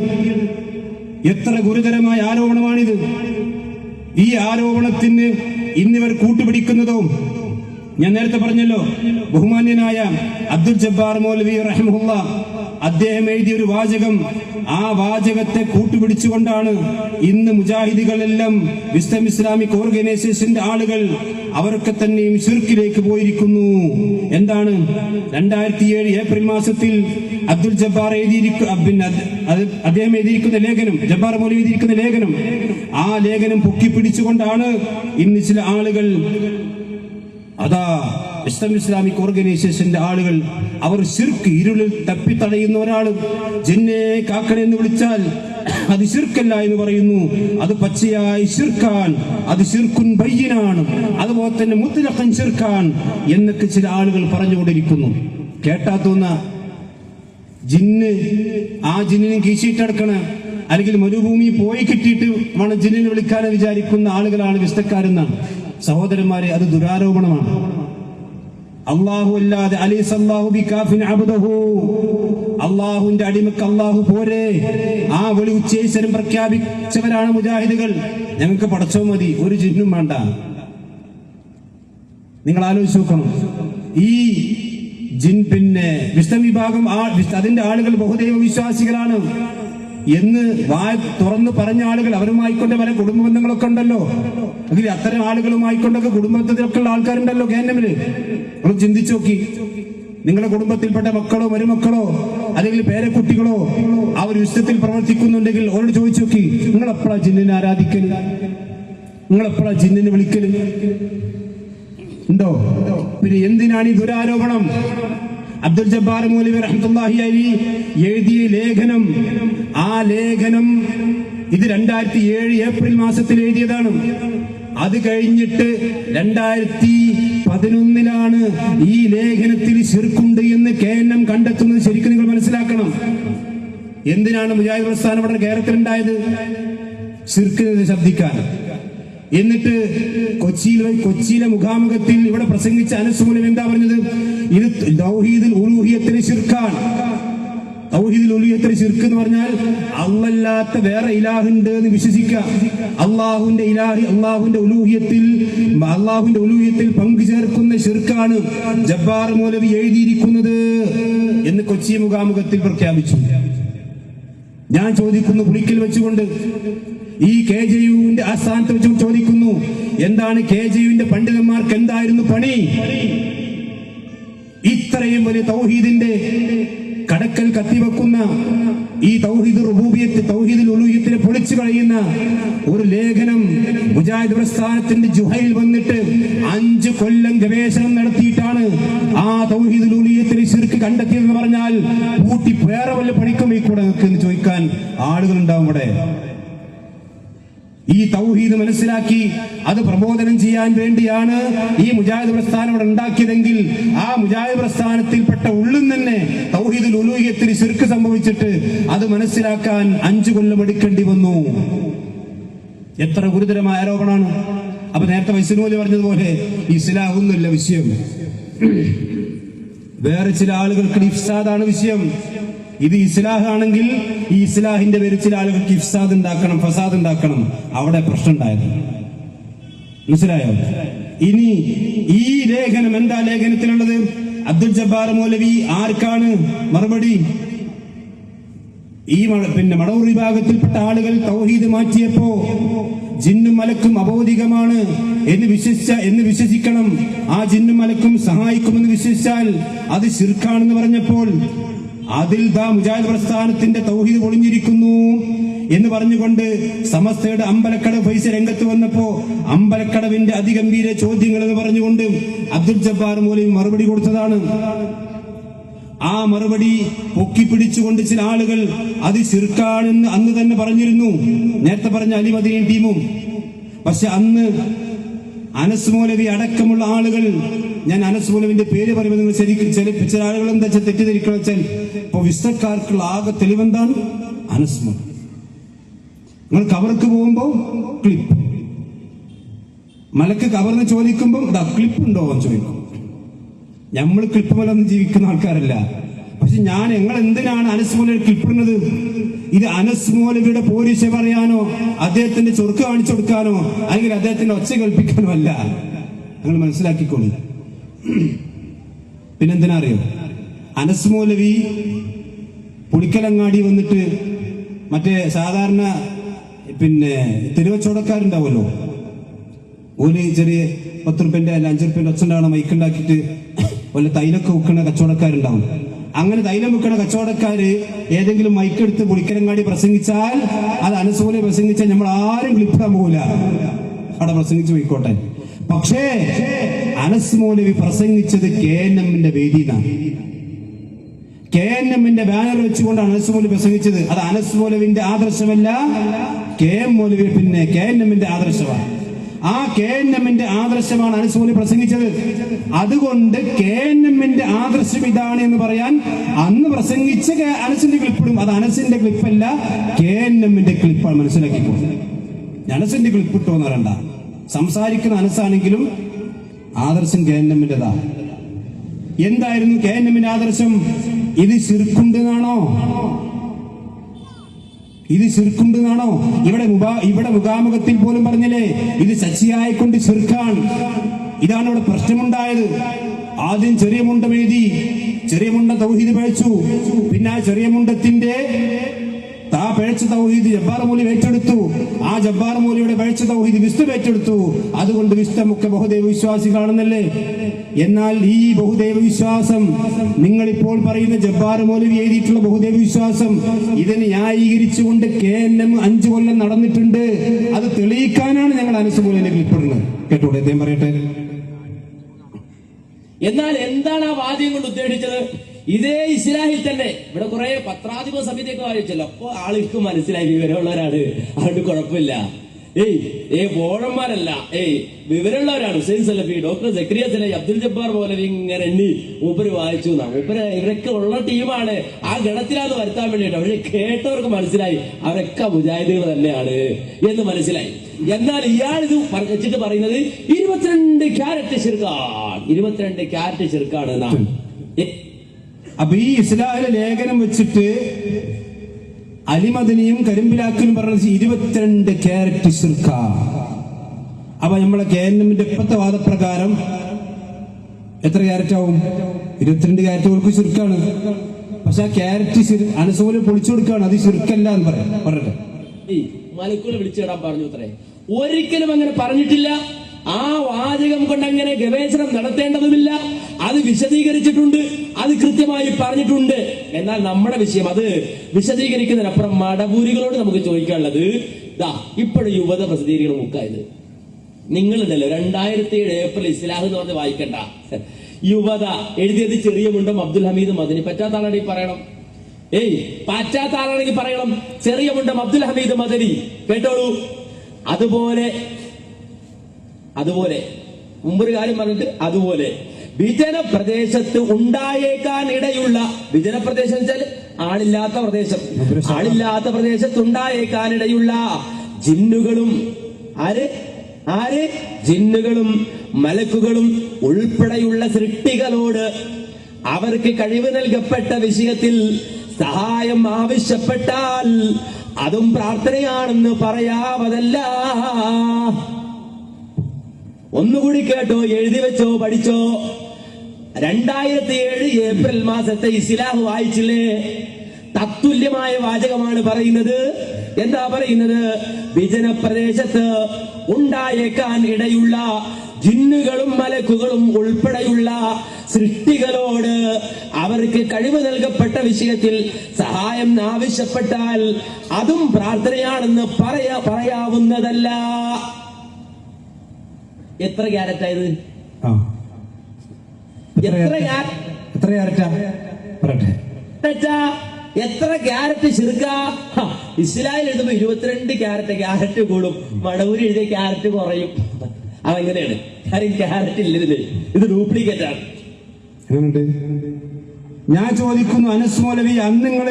എത്ര ഗുരുതരമായ ആരോപണമാണിത്? ഈ ആരോപണത്തിന് ഇന്നിവർ കൂട്ടുപിടിക്കുന്നതോ ഞാൻ നേരത്തെ പറഞ്ഞല്ലോ ബഹുമാന്യനായ അബ്ദുൽ ജബ്ബാർ മൗലവി റഹ്മുല്ല അദ്ദേഹം എഴുതിയ ഒരു വാചകം. ആ വാചകത്തെ കൂട്ടുപിടിച്ചുകൊണ്ടാണ് ഇന്ന് മുജാഹിദികളെല്ലാം വിസ്തം ഇസ്ലാമിക് ഓർഗനൈസേഷന്റെ ആളുകൾ അവരൊക്കെ തന്നെയും ഷിർക്കിലേക്ക് പോയിരിക്കുന്നു. എന്താണ്? രണ്ടായിരത്തി ഏഴ് ഏപ്രിൽ മാസത്തിൽ അബ്ദുൽ ജബ്ബാർ എഴുതിയിരിക്കും അദ്ദേഹം എഴുതിയിരിക്കുന്ന ലേഖനം ജബ്ബാർ മോലി എഴുതിയിരിക്കുന്ന ലേഖനം ആ ലേഖനം പൊക്കിപ്പിടിച്ചുകൊണ്ടാണ് ഇന്ന് ചില ആളുകൾ അതാ ഇസ്ലാം ഇസ്ലാമിക് ഓർഗനൈസേഷന്റെ ആളുകൾ അവർ ശിർക്ക് ഇരുളിൽ തപ്പിത്തടയുന്ന ഒരാൾ ജന്നെ കാക്കണെന്ന് വിളിച്ചാൽ അത് ശിർക്കല്ല എന്ന് പറയുന്നു. അത് പച്ചയായി ശിർക്കാൻ അത് ശിർക്കുൻ ബയ്യനാണ്. അതുപോലെ തന്നെ മുത്തലക്കൻ ശിർക്കാൻ എന്നൊക്കെ ചില ആളുകൾ പറഞ്ഞുകൊണ്ടിരിക്കുന്നു. കേട്ടാ തോന്ന ജിന്ന് ആ ജിന്നിനും കീശിട്ടടക്കണ അല്ലെങ്കിൽ മരുഭൂമി പോയി കിട്ടിയിട്ട് വേണം ജിന്നിനെ വിളിക്കാനെ വിചാരിക്കുന്ന ആളുകളാണ് വിസ്തക്കാരെന്നാണ് സഹോദരന്മാരെ അത് ദുരാരോപണമാണ്. അള്ളാഹു അല്ലാതെ അലീസ് അള്ളാഹു ബികാഫിൻ അബ്ദഹു. അടിമക്ക് അള്ളാഹു പോരെ. ആ വിളി ഉച്ചേശ്വരം പ്രഖ്യാപിച്ചവരാണ് മുജാഹിദുകൾ. ഞങ്ങൾക്ക് പടച്ചോ മതി ഒരു ചിഹ്നം വേണ്ട. നിങ്ങൾ ആലോചിച്ച് നോക്കണം. ഈ ജിൻ പിന്നെ വിഷ്ണു വിഭാഗം അതിന്റെ ആളുകൾ ബഹുദൈവ വിശ്വാസികളാണ്. എന്ന് വായ തുറന്ന് പറഞ്ഞ ആളുകൾ അവരുമായിക്കൊണ്ട് പല കുടുംബ ബന്ധങ്ങളൊക്കെ ഉണ്ടല്ലോ. അതിൽ അത്തരം ആളുകളുമായിക്കൊണ്ടൊക്കെ കുടുംബത്തിലൊക്കെ ഉള്ള ആൾക്കാരുണ്ടല്ലോ കേന്ദ്രമിൽ നമ്മൾ ചിന്തിച്ചു നോക്കി. നിങ്ങളുടെ കുടുംബത്തിൽപ്പെട്ട മക്കളോ മരുമക്കളോ അല്ലെങ്കിൽ പേരക്കുട്ടികളോ അവർ ഒരു വിശ്വത്തിൽ പ്രവർത്തിക്കുന്നുണ്ടെങ്കിൽ അവരോട് ചോദിച്ചു നോക്കി. നിങ്ങൾ എപ്പോഴാ ജിന്നിനെ ആരാധിക്കൽ നിങ്ങൾ എപ്പോഴാ ജിന്നിനെ വിളിക്കൽ? ഉണ്ടോ? പിന്നെ എന്തിനാണ് ഈ ദുരാരോപണം? അബ്ദുൽ ജബ്ബാർ മൗലവി റഹ്മത്തുള്ളാഹി അലി എഴുതിയ ലേഖനം. ആ ലേഖനം ഇത് രണ്ടായിരത്തി ഏഴ് ഏപ്രിൽ മാസത്തിൽ എഴുതിയതാണ്. അത് കഴിഞ്ഞിട്ട് രണ്ടായിരത്തി പതിനൊന്നിലാണ് ഈ ലേഖനത്തിൽ ശിർക്കുണ്ട് എന്ന് കെ എൻ എം കണ്ടെത്തുന്നത് ശരിക്കും നിങ്ങൾ മനസ്സിലാക്കണം. എന്തിനാണ് മുജാഹിദ് പ്രസ്ഥാനം ഇവിടെ കേരളത്തിലുണ്ടായത്? ശിർക്കിനെ ശബ്ദിക്കാൻ. എന്നിട്ട് കൊച്ചിയിൽ കൊച്ചിയിലെ മുഖാമുഖത്തിൽ ഇവിടെ പ്രസംഗിച്ച അനസുമൂലം എന്താ പറഞ്ഞത്? ഇത് തൗഹീദുൽ ഉലൂഹിയത്തിന് ശിർക്കാണ്. തൗഹീദിൽ ഉലൂഹിയത്തിന് ശിർക്ക് എന്ന് പറഞ്ഞാൽ അല്ലല്ലാത്ത വേറെ ഇലാഹുണ്ട് എന്ന് വിശ്വസിക്കുക. അള്ളാഹുന്റെ ഇലാഹി അള്ളാഹുന്റെ ഉലൂഹിയത്തിൽ അള്ളാഹുന്റെ ഉലൂഹിയത്തിൽ പങ്കു ചേർക്കുന്ന ശിർക്കാണ് ജബ്ബാർ മൂലവി എഴുതിയിരിക്കുന്നത് എന്ന് കൊച്ചി മുഖാമുഖത്തിൽ പ്രഖ്യാപിച്ചു. ഞാൻ ചോദിക്കുന്നു പുളിക്കൽ വെച്ചുകൊണ്ട് ഈ കെ ജെ യുവിന്റെ ആസ്ഥാനത്ത് വെച്ചും ചോദിക്കുന്നു എന്താണ് കെ ജെ യുവിന്റെ പണ്ഡിതന്മാർക്ക് എന്തായിരുന്നു പണി? ഇത്രയും വലിയ തൗഹീദിന്റെ കടക്കൽ കത്തിവെക്കുന്ന ഈ തൗഹീദ് റുബൂബിയത്ത് തൗഹീദിൽ ഉലൂഹിയത്തിനെ പൊളിച്ചു കളയുന്ന ഒരു ലേഖനം മുജാഹിദ് പ്രസ്ഥാനത്തിന്റെ ജുഹയിൽ വന്നിട്ട് അഞ്ച് കൊല്ലം ഗവേഷണം നടത്തിയിട്ടാണ് ആ തൗഹീദ് ഉലൂഹിയത്തിന് ശിർക്ക് കണ്ടെത്തിയതെന്ന് പറഞ്ഞാൽ കൂട്ടി വേറെ വല്ല പണിക്കും ഈ കൂടെ നിൽക്കുന്നു ചോദിക്കാൻ ആളുകൾ ഉണ്ടാവും ഇവിടെ. ഈ തൗഹീദ് മനസ്സിലാക്കി അത് പ്രബോധനം ചെയ്യാൻ വേണ്ടിയാണ് ഈ മുജാഹിദ് പ്രസ്ഥാനം ഇവിടെ ഉണ്ടാക്കിയതെങ്കിൽ ആ മുജാഹിദ് പ്രസ്ഥാനത്തിൽപ്പെട്ട ഉള്ളിൽ തന്നെ തൗഹീദ് ഉലൂഹിയത്തിന് ശിർക്ക് സംഭവിച്ചിട്ട് അത് മനസ്സിലാക്കാൻ അഞ്ചു കൊല്ലം എടുക്കേണ്ടി വന്നു. എത്ര ഗുരുതരമായ ആരോപണമാണ്. അപ്പൊ നേരത്തെ വൈസനൂലി പറഞ്ഞതുപോലെ ഇസ്ലാഹൊന്നുമില്ല വിഷയം. വേറെ ചില ആളുകൾക്ക് ഇഫ്സാദാണ് വിഷയം. ഇത് ഇസ്ലാഹാണെങ്കിൽ ഈ ഇസ്ലാഹിന്റെ ചില ആളുകൾക്ക് ഇഫ്സാദ് ഉണ്ടാക്കണം ഫസാദ് ഉണ്ടാക്കണം. അവിടെ പ്രശ്നം ഉണ്ടായത് മനസ്സിലായോ? ഇനി ഈ ലേഖനം എന്താ ലേഖനത്തിലുള്ളത്? അബ്ദുൽ ജബ്ബാർ മൗലവി ആർക്കാണ് മറുപടി? ഈ പിന്നെ മടവൂർ വിഭാഗത്തിൽപ്പെട്ട ആളുകൾ തൗഹീദ് മാറ്റിയപ്പോ ജിന്നും മലക്കും അബോധികമാണ് എന്ന് വിശ്വസിച്ച എന്ന് വിശ്വസിക്കണം. ആ ജിന്നും മലക്കും സഹായിക്കുമെന്ന് വിശ്വസിച്ചാൽ അത് ശിർക്കാണെന്ന് പറഞ്ഞപ്പോൾ അതിൽ ദാ മുജാഹിദ് പ്രസ്ഥാനത്തിന്റെ തൗഹീദ് പൊളിഞ്ഞിരിക്കുന്നു എന്ന് പറഞ്ഞുകൊണ്ട് സമസ്തയുടെ അമ്പലക്കടവ് പൈസ രംഗത്ത് വന്നപ്പോ അമ്പലക്കടവിന്റെ അതിഗംഭീര ചോദ്യങ്ങൾ എന്ന് പറഞ്ഞുകൊണ്ട് അബ്ദുൽ ജബ്ബാർ മൂലം മറുപടി കൊടുത്തതാണ്. ആ മറുപടി പൊക്കിപ്പിടിച്ചുകൊണ്ട് ചില ആളുകൾ അത് ചെറുക്കാണെന്ന് അന്ന് തന്നെ പറഞ്ഞിരുന്നു. നേരത്തെ പറഞ്ഞ അലിമദീൻ ടീമും. പക്ഷെ അന്ന് അനസ് മൗലവി അടക്കമുള്ള ആളുകൾ ഞാൻ അനസ് മൗലവിന്റെ പേര് പറയുമ്പോൾ നിങ്ങൾ ശരിക്കും ചില ചില ആളുകൾ എന്താ വെച്ചാൽ തെറ്റിദ്ധരിക്കണം വെച്ചാൽ ഇപ്പൊ വിശ്വക്കാർക്കുള്ള ആകെ തെളിവെന്താണ്? അനസ് മൂലം നിങ്ങൾ കവർക്ക് പോകുമ്പോ ക്ലിപ്പ് മലക്ക് കവർന്ന് ചോദിക്കുമ്പോൾ ഇതാ ക്ലിപ്പ് ഉണ്ടോ എന്ന് ചോദിക്കും. നമ്മൾ ക്ലിപ്പ് പോലൊന്നും ജീവിക്കുന്ന ആൾക്കാരല്ല. പക്ഷെ ഞാൻ ഞങ്ങൾ എന്തിനാണ് അനസ് മൗലവി ക്ലിപ്പിടുന്നത് ഇത് അനസ് മൗലവിയുടെ പോലീശ പറയാനോ അദ്ദേഹത്തിന്റെ ചൊറുക്ക് കാണിച്ചു കൊടുക്കാനോ അല്ലെങ്കിൽ അദ്ദേഹത്തിന്റെ ഒച്ച കേൾപ്പിക്കാനോ അല്ല. നിങ്ങൾ മനസ്സിലാക്കിക്കോളൂ. പിന്നെന്തിനാ അറിയോ? അനസ് മൗലവി പുളിക്കലങ്ങാടി വന്നിട്ട് മറ്റേ സാധാരണ പിന്നെ തിരുവച്ചോടക്കാരുണ്ടാവുമല്ലോ? ഒരു ചെറിയ പത്ത് റുപ്യന്റെ അല്ല അഞ്ചു റുപ്യന്റെ ഒച്ചുണ്ടാവണം മൈക്ക് ഉണ്ടാക്കിയിട്ട് വല്ല തൈലൊക്കെ വിൽക്കുന്ന കച്ചവടക്കാരുണ്ടാവും. അങ്ങനെ തൈലം വിൽക്കുന്ന കച്ചവടക്കാര് ഏതെങ്കിലും മൈക്ക് എടുത്ത് പുളിക്കരങ്ങാടി പ്രസംഗിച്ചാൽ അത് അനുസൂലെ പ്രസംഗിച്ചാൽ നമ്മൾ ആരും ക്ലിപ്പിടാൻ പോകില്ല അവിടെ പ്രസംഗിച്ച് പോയിക്കോട്ടെ. പക്ഷേ അനസ് മൗലവി പ്രസംഗിച്ചത് കെ എൻ എമ്മിന്റെ വേദിയിലാണ്. കെ എൻ എമ്മിന്റെ ബാനർ വെച്ചുകൊണ്ടാണ് അനസ് മൗലവി പ്രസംഗിച്ചത് അത് അനസ് മൗലവിന്റെ ആദർശമല്ല കെ എം മൗലവി പിന്നെ കെ എൻ എമ്മിന്റെ ആദർശമാണ്. ആ കെ എൻ എമ്മിന്റെ ആദർശമാണ് അനസ് മൗലവി പ്രസംഗിച്ചത്. അതുകൊണ്ട് കെ എൻ എമ്മിന്റെ ആദർശം ഇതാണ് എന്ന് പറയാൻ അന്ന് പ്രസംഗിച്ച അനസിന്റെ ക്ലിപ്പിടും അത് അനസിന്റെ ക്ലിപ്പല്ല കെ എൻ എമ്മിന്റെ ക്ലിപ്പാണ് മനസ്സിലാക്കിക്കോളും അനസിന്റെ ക്ലിപ്പ് ഇട്ടോന്ന് പറയണ്ട. സംസാരിക്കുന്ന അനസാണെങ്കിലും ആദർശം കെ എൻ എമ്മിന്റെതാ എന്തായിരുന്നു കെ എൻ എമ്മിന്റെ ആദർശം? ഇത് ശിർക്കുണ്ടെന്നാണോ? ഇത് ശിർക്കുണ്ടെന്നാണോ? ഇവിടെ ഇവിടെ മുഖാമുഖത്തിൽ പോലും പറഞ്ഞില്ലേ? ഇത് ശശിയായിക്കൊണ്ട് ശിർക്കാണ്. ഇതാണ് ഇവിടെ പ്രശ്നമുണ്ടായത്. ആദ്യം ചെറിയ മുണ്ടം എഴുതി ചെറിയ മുണ്ട തൗഹീദ് പഴിച്ചു പിന്നെ ആ ചെറിയ മുണ്ടത്തിന്റെ ആ പിഴച്ച തൗഹീദ് ജബ്ബാർ മൂലി ഏറ്റെടുത്തു. ആ ജബ്ബാർ മൂലിയുടെ പിഴച്ച തൗഹീദ് വിസ്തു ഏറ്റെടുത്തു. അതുകൊണ്ട് വിസ്തമൊക്കെ ബഹുദൈവ വിശ്വാസി കാണുന്നല്ലേ? എന്നാൽ ഈ ബഹുദൈവ വിശ്വാസം നിങ്ങൾ ഇപ്പോൾ പറയുന്ന ജബ്ബാർ മൗലവി എഴുതിയിട്ടുള്ള ബഹുദൈവ വിശ്വാസം ഇതിനെ ന്യായീകരിച്ചുകൊണ്ട് കെ എൻ എം അഞ്ചു കൊല്ലം നടന്നിട്ടുണ്ട്. അത് തെളിയിക്കാനാണ് ഞങ്ങൾ അനുസമൂലനെ വിളിപ്പെടുന്നത് കേട്ടോടെ അദ്ദേഹം പറയട്ടെ. എന്നാൽ എന്താണ് ആ വാദ്യം കൊണ്ട് ഉദ്ദേശിച്ചത് ഇതേ ഇസ്ലാഹിൽ തന്നെ. ഇവിടെ കുറെ പത്രാധിപ സമിതിയൊക്കെ വായിച്ചല്ലോ. അപ്പൊ ആൾക്ക് മനസ്സിലായി വിവരമുള്ളവരാണ്. അതുകൊണ്ട് കുഴപ്പമില്ല. ഏയ് ഏ ബോഴന്മാരല്ല. ഏയ് വിവരമുള്ളവരാണ്. ഹുസൈൻ സലഫി ഡോക്ടർ സക്രിയ സലഫി അബ്ദുൽ ജബ്ബാർ പോലെ ഇങ്ങനെ എണ്ണി മൂപ്പര് വായിച്ചു. എന്നാ ഇവരൊക്കെ ഉള്ള ടീമാണ്. ആ ഗണത്തിലാന്ന് വരുത്താൻ വേണ്ടിയിട്ട് പക്ഷെ കേട്ടവർക്ക് മനസ്സിലായി. അവരൊക്കെ മുജാഹിദുകൾ തന്നെയാണ് എന്ന് മനസ്സിലായി. എന്നാൽ ഇയാൾ ഇത് വെച്ചിട്ട് പറയുന്നത് ഇരുപത്തിരണ്ട് ക്യാരറ്റ് ചെറുക്കാണ്. ഇരുപത്തിരണ്ട് ക്യാരറ്റ് ചെറുക്കാണ് എന്നാണ്. അപ്പൊ ഈ ഇസ്ലാഹിലെ ലേഖനം വെച്ചിട്ട് അലിമദനിയും കരിമ്പിലാക്കലും പറഞ്ഞത് ഇരുപത്തിരണ്ട് ക്യാരറ്റ് സിർക്ക. അപ്പൊ നമ്മളെ കെ എൻ എമ്മിന്റെ ഇപ്പത്തെ വാദപ്രകാരം എത്ര ക്യാരറ്റ് ആവും? ഇരുപത്തിരണ്ട് ക്യാരറ്റ് അവർക്ക് ചുരുക്കാണ് പക്ഷെ ആ ക്യാരറ്റ് അനസോൽ പൊളിച്ചു കൊടുക്കുകയാണ്. അത് ചുരുക്കല്ല എന്ന് പറയാം പറഞ്ഞിട്ട്. വിളിച്ചിടാൻ പറഞ്ഞു ഒരിക്കലും അങ്ങനെ പറഞ്ഞിട്ടില്ല. ആ വാചകം കൊണ്ട് അങ്ങനെ ഗവേഷണം നടത്തേണ്ടതുമില്ല. അത് വിശദീകരിച്ചിട്ടുണ്ട് അത് കൃത്യമായി പറഞ്ഞിട്ടുണ്ട്. എന്നാൽ നമ്മുടെ വിഷയം അത് വിശദീകരിക്കുന്നതിനപ്പുറം മടപൂരികളോട് നമുക്ക് ചോദിക്കാനുള്ളത് ദാ ഇപ്പോഴും യുവത പ്രസിദ്ധീകരിക്കുന്ന ബുക്കായത് ഇതല്ലോ രണ്ടായിരത്തി ഏഴ് ഏപ്രിൽ ഇസ്ലാഹ് എന്ന് പറഞ്ഞ് വായിക്കണ്ട. യുവത എഴുതിയത് ചെറിയ മുണ്ടം അബ്ദുൽ ഹമീദ് മദനി. പറ്റാത്ത ആളാണെങ്കിൽ പറയണം. ഏയ് പറ്റാത്ത ആളാണെങ്കിൽ പറയണം. ചെറിയ മുണ്ടം അബ്ദുൽ ഹമീദ് മദനി. കേട്ടോളൂ. അതുപോലെ അതുപോലെ. മുമ്പൊരു കാര്യം പറഞ്ഞിട്ട് അതുപോലെ. വിജന പ്രദേശത്ത് ഉണ്ടായേക്കാൻ ഇടയുള്ള വിജനപ്രദേശം വെച്ചാൽ ആളില്ലാത്ത പ്രദേശം. ആളില്ലാത്ത പ്രദേശത്ത് ഉണ്ടായേക്കാൻ ഇടയുള്ള ജിന്നുകളും ആര്? ആര്? ജിന്നുകളും മലക്കുകളും ഉൾപ്പെടെയുള്ള സൃഷ്ടികളോട് അവർക്ക് കഴിവ് നൽകപ്പെട്ട വിഷയത്തിൽ സഹായം ആവശ്യപ്പെട്ടാൽ അതും പ്രാർത്ഥനയാണെന്ന് പറയാവതല്ല. ഒന്നുകൂടി കേട്ടോ എഴുതി വെച്ചോ പഠിച്ചോ. രണ്ടായിരത്തി ഏഴ് ഏപ്രിൽ മാസത്തെ ഇസ്ലാഹ് വായിച്ചില്ലേ? തത്തുല്യമായ വാചകമാണ് പറയുന്നത്. എന്താ പറയുന്നത്? വിജന പ്രദേശത്ത് ഉണ്ടായേക്കാൻ ഇടയുള്ള ജിന്നുകളും മലക്കുകളും ഉൾപ്പെടെയുള്ള സൃഷ്ടികളോട് അവർക്ക് കഴിവ് നൽകപ്പെട്ട വിഷയത്തിൽ സഹായം ആവശ്യപ്പെട്ടാൽ അതും പ്രാർത്ഥനയാണെന്ന് പറയാ പറയാവുന്നതല്ല. എത്ര ക്യാരറ്റായത് ആ. എത്ര എത്ര ക്യാരറ്റാ പറയട്ടെ. ടാ, എത്ര ക്യാരറ്റ് ചെറുക്ക? ഇസ്ലായിൽ എഴുതുമ്പോ ഇരുപത്തിരണ്ട് ക്യാരറ്റ് ക്യാരറ്റ് കൂടും. മടവൂര് എഴുതിയ ക്യാരറ്റ് കുറയും. അതങ്ങനെയാണ് കാര്യം ക്യാരറ്റ് ഇല്ലരുത് ഇത് ഡ്യൂപ്ലിക്കേറ്റ് ആണ്. ഞാൻ ചോദിക്കുന്നു അനസ് മൗലവി അന്ന് നിങ്ങൾ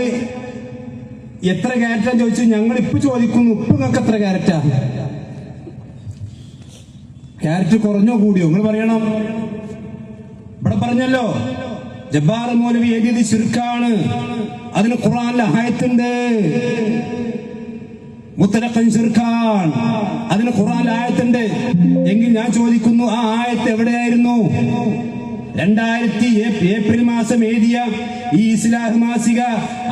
എത്ര ക്യാരറ്റാ ചോദിച്ചു. ഞങ്ങൾ ഇപ്പൊ ചോദിക്കുന്നു ഇപ്പൊ നിങ്ങൾക്ക് എത്ര ക്യാരറ്റാ ക്യാരറ്റ് കുറഞ്ഞോ കൂടിയോ? നിങ്ങൾ പറയണം. ഇവിടെ പറഞ്ഞല്ലോ ജബ്ബാർ മൗലവി എഴുതിയത് ശിർക്കാണ് അതിന് ഖുറാനിലെ ആയത്തുണ്ട്. മുത്തലഖൻ ശിർക്കാൻ അതിന് ഖുറാനിലെ ആയത്തുണ്ട്. എങ്കിൽ ഞാൻ ചോദിക്കുന്നു ആ ആയത്ത് എവിടെയായിരുന്നു? രണ്ടായിരത്തി ഏപ്രിൽ മാസം എഴുതിയ ഈ ഇസ്ലാഹ് മാസിക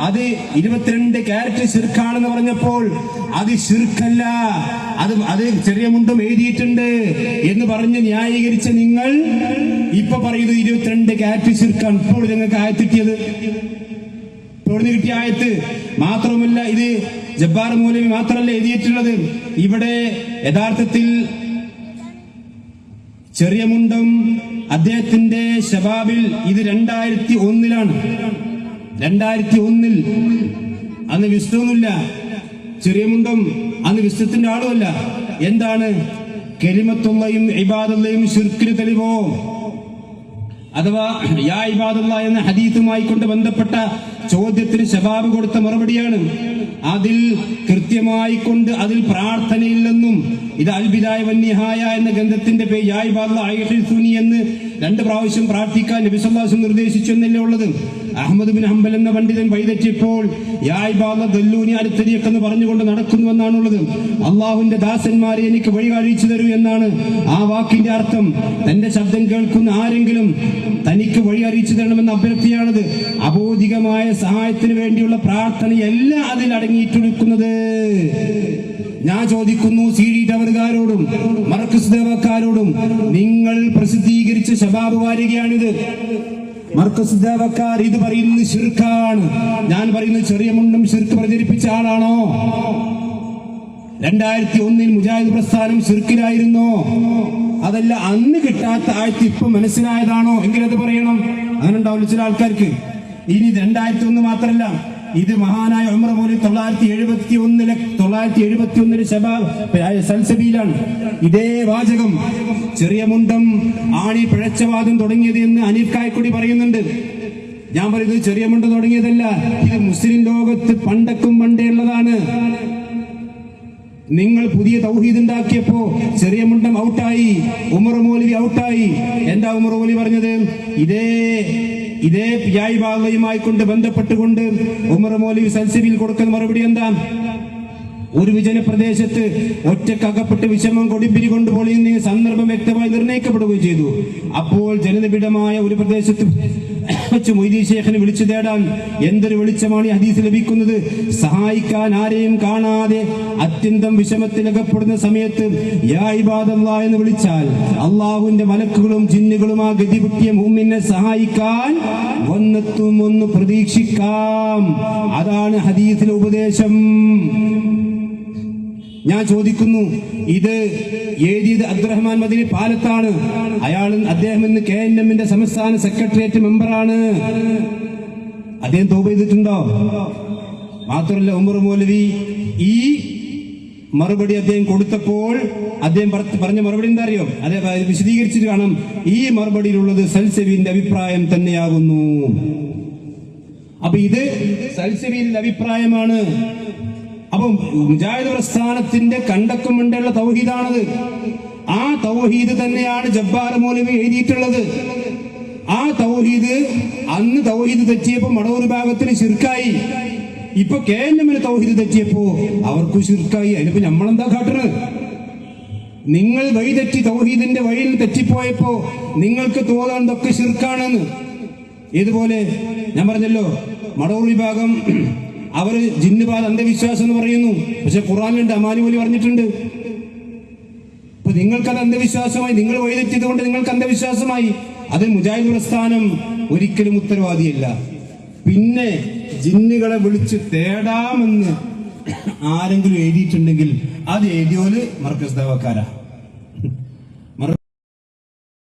അത് ഇരുപത്തിരണ്ട് ക്യാരറ്റ് ശിർക്കാണെന്ന് പറഞ്ഞപ്പോൾ അത് ശിർക്കല്ല അത് അത് ചെറിയ മുണ്ടും എഴുതിയിട്ടുണ്ട് എന്ന് പറഞ്ഞ് ന്യായീകരിച്ച നിങ്ങൾ ഇപ്പൊ പറയുന്നത് ഇരുപത്തിരണ്ട് കാറ്റ് ശിർക്കാണ് ഇപ്പോൾ ആയത്ത് കിട്ടിയത്? ഇവിടുന്ന് കിട്ടിയ ആയത്ത് മാത്രമല്ല ഇത് ജബ്ബാർ മൂലം മാത്രമല്ല എഴുതിയിട്ടുള്ളത്. ഇവിടെ യഥാർത്ഥത്തിൽ ചെറിയ മുണ്ടും അദ്ദേഹത്തിന്റെ ശബാബിൽ ഇത് രണ്ടായിരത്തി ഒന്നിലാണ് രണ്ടായിരത്തി ഒന്നിൽ അന്ന് വിശ്വമൊന്നുമില്ല ചെറിയ മുണ്ടും അന്ന് വിശ്വത്തിന്റെ ആളുമല്ല. എന്താണ്? കെലിമത്തുള്ളയും ഇബാദുള്ളയും ശുർക്കിന് തെളിവോ? അഥവാ യാ ഇബാദുള്ള എന്ന ഹദീസുമായി കൊണ്ട് ബന്ധപ്പെട്ട ചോദ്യത്തിന് ശബാബ് കൊടുത്ത മറുപടിയാണ്. അതിൽ കൃത്യമായി കൊണ്ട് അതിൽ പ്രാർത്ഥനയില്ലെന്നും ഇത് അൽബിദായ വന്യഹായ എന്ന ഗ്രന്ഥത്തിന്റെ പേര് യാ ഇബാദുള്ള എന്ന് രണ്ട് പ്രാവശ്യം പ്രാർത്ഥിക്കാൻ നബിസല്ലാസും നിർദ്ദേശിച്ചു എന്നല്ലേ ഉള്ളത്? അഹമ്മദ് ബിൻ ഹംബൽ എന്ന പണ്ഡിതൻ വൈതറ്റിപ്പോൾ എന്ന് പറഞ്ഞുകൊണ്ട് നടക്കുന്നുവെന്നാണുള്ളത് അള്ളാഹുവിന്റെ ദാസന്മാരെ എനിക്ക് വഴി കാണിച്ചു തരൂ എന്നാണ് ആ വാക്കിന്റെ അർത്ഥം. തന്റെ ശബ്ദം കേൾക്കുന്ന ആരെങ്കിലും തനിക്ക് വഴി അറിയിച്ചു തരണമെന്ന അഭ്യർത്ഥിയാണത്. അബോധികമായ സഹായത്തിന് വേണ്ടിയുള്ള പ്രാർത്ഥനയല്ല അതിൽ അടങ്ങിയിട്ടിരിക്കുന്നത് ഞാൻ ചോദിക്കുന്നു സി ഡി ടവറുകാരോടും മർക്കസ് ദേവക്കാരോടും നിങ്ങൾ പ്രസിദ്ധീകരിച്ച ശബാബ് വാരികയാണിത്. മർക്കസ് ദേവക്കാർ ഇത് പറയുന്നത് ശിർക്കാണ്. ഞാൻ പറയുന്നത് ചെറിയ മുണ്ടും ശിർക്ക് പ്രചരിപ്പിച്ച ആളാണോ? രണ്ടായിരത്തി ഒന്നിൽ മുജാഹിദ് പ്രസ്ഥാനം ശിർക്കിലായിരുന്നു. അതല്ല അന്ന് കിട്ടാത്ത ആഴ്ച ഇപ്പൊ മനസ്സിലായതാണോ? എങ്കിലത് പറയണം. അങ്ങനെ ഉണ്ടാവില്ല ചില ആൾക്കാർക്ക്. ഇനി രണ്ടായിരത്തി ഒന്ന് മാത്രല്ല. ഇത് മഹാനായ ഉമർ മോലി തൊള്ളായിരത്തി എഴുപത്തി ഒന്നിലെ തൊള്ളായിരത്തി എഴുപത്തി ഒന്നിലെ സൽസബിയിലാണ് ഇതേ വാചകം ചെറിയ മുണ്ടം ആണി പിഴച്ചവാദം തുടങ്ങിയത് എന്ന് അനീഫ് കായ്ക്കുടി പറയുന്നുണ്ട്. ഞാൻ പറയുന്നത് ചെറിയ മുണ്ടം തുടങ്ങിയതല്ല ഇത് മുസ്ലിം ലോകത്ത് പണ്ടക്കും പണ്ടേ ഉള്ളതാണ് നിങ്ങൾ പുതിയ തൗഹീദ് ഉണ്ടാക്കിയപ്പോ ചെറിയ മുണ്ടം ഔട്ടായി ഉമർ മൗലവി ഔട്ടായി. എന്താ ഉമർ മൗലവി പറഞ്ഞത്? ഇതേ ഇതേ പിയായി ബാബയുമായി കൊണ്ട് ബന്ധപ്പെട്ടുകൊണ്ട് ഉമർ മൗലവി സൽസിബിൽ കൊടുക്കൽ മറുപടി എന്താ? ഒരു വിജന പ്രദേശത്ത് ഒറ്റക്കകപ്പെട്ട് വിഷമം കൊടിപ്പിരി കൊണ്ട് പൊളിയുന്ന സന്ദർഭം വ്യക്തമായി നിർണയിക്കപ്പെടുകയും ചെയ്തു. അപ്പോൾ ജനനിബിഡമായ ഒരു പ്രദേശത്ത് വെച്ച് മൊയ്തീ ശേഖനെ വിളിച്ചു തേടാൻ എന്തൊരു വെളിച്ചമാണ് ഈ ഹദീസ് ലഭിക്കുന്നത്? സഹായിക്കാൻ ആരെയും കാണാതെ അത്യന്തം വിഷമത്തിലകപ്പെടുന്ന സമയത്ത് യാ എന്ന് വിളിച്ചാൽ അള്ളാഹുവിന്റെ മലക്കുകളും ജിന്നുകളും ആ ഗതിപുട്ടിയ മൂമിനെ സഹായിക്കാൻ വന്നെത്തും ഒന്ന് പ്രതീക്ഷിക്കാം. അതാണ് ഹദീസിലെ ഉപദേശം. ഞാൻ ചോദിക്കുന്നു ഇത് എഴുതിയത് അബ്ദുറഹ്മാൻ മദിനി പാലത്താണ്. അയാൾ അദ്ദേഹം ഇന്ന് കെ എൻ എമ്മിന്റെ സംസ്ഥാന സെക്രട്ടേറിയറ്റ് മെമ്പറാണ്. അദ്ദേഹം തോപ് ചെയ്തിട്ടുണ്ടോ? മാത്രമല്ല ഉമർ മൗലവി ഈ മറുപടി അദ്ദേഹം കൊടുത്തപ്പോൾ അദ്ദേഹം പറ- പറഞ്ഞ മറുപടി എന്താ അറിയോ? അതെ വിശദീകരിച്ചിട്ട് കാണാം. ഈ മറുപടിയിലുള്ളത് സൽസെവിന്റെ അഭിപ്രായം തന്നെയാകുന്നു. അപ്പൊ ഇത് സൽസെവിന്റെ അഭിപ്രായമാണ്. അപ്പം മുജാഹിദ് പ്രസ്ഥാനത്തിന്റെ കണ്ടക്കും മുണ്ടുള്ള തൗഹീദാണത്. ആ തൗഹീദ് തന്നെയാണ് ജബ്ബാർ മൂലം എഴുതിയിട്ടുള്ളത്. ആ തൗഹീദ് അന്ന് തൗഹീദ് തെറ്റിയപ്പോ മടവൂർ ഭാഗത്തിന് ശിർക്കായി. ഇപ്പൊ കെ എൻ എമ്മിന് തൗഹീദ് തെറ്റിയപ്പോ അവർക്കും ശിർക്കായി. അതിനിപ്പോ നമ്മളെന്താ കാട്ടുന്നത് നിങ്ങൾ വഴി തെറ്റി തൗഹീദിന്റെ വഴിയിൽ തെറ്റിപ്പോയപ്പോ നിങ്ങൾക്ക് തോന്നുന്നതൊക്കെ ശിർക്കാണെന്ന്. ഇതുപോലെ ഞാൻ പറഞ്ഞല്ലോ മടവൂർ വിഭാഗം അവർ ജിന്നുപാൽ അന്ധവിശ്വാസം എന്ന് പറയുന്നു. പക്ഷെ ഖുറാനിലുണ്ട് അമാനി പോലി പറഞ്ഞിട്ടുണ്ട്. അപ്പൊ നിങ്ങൾക്കത് അന്ധവിശ്വാസമായി നിങ്ങൾ വഴിതെറ്റിയത് കൊണ്ട് നിങ്ങൾക്ക് അന്ധവിശ്വാസമായി. അത് മുജാഹിദ് പ്രസ്ഥാനം ഒരിക്കലും ഉത്തരവാദിയല്ല. പിന്നെ ജിന്നുകളെ വിളിച്ച് തേടാമെന്ന് ആരെങ്കിലും എഴുതിയിട്ടുണ്ടെങ്കിൽ അത് എഴുതിയോൽ മർക്കസ് ദേവക്കാരാ.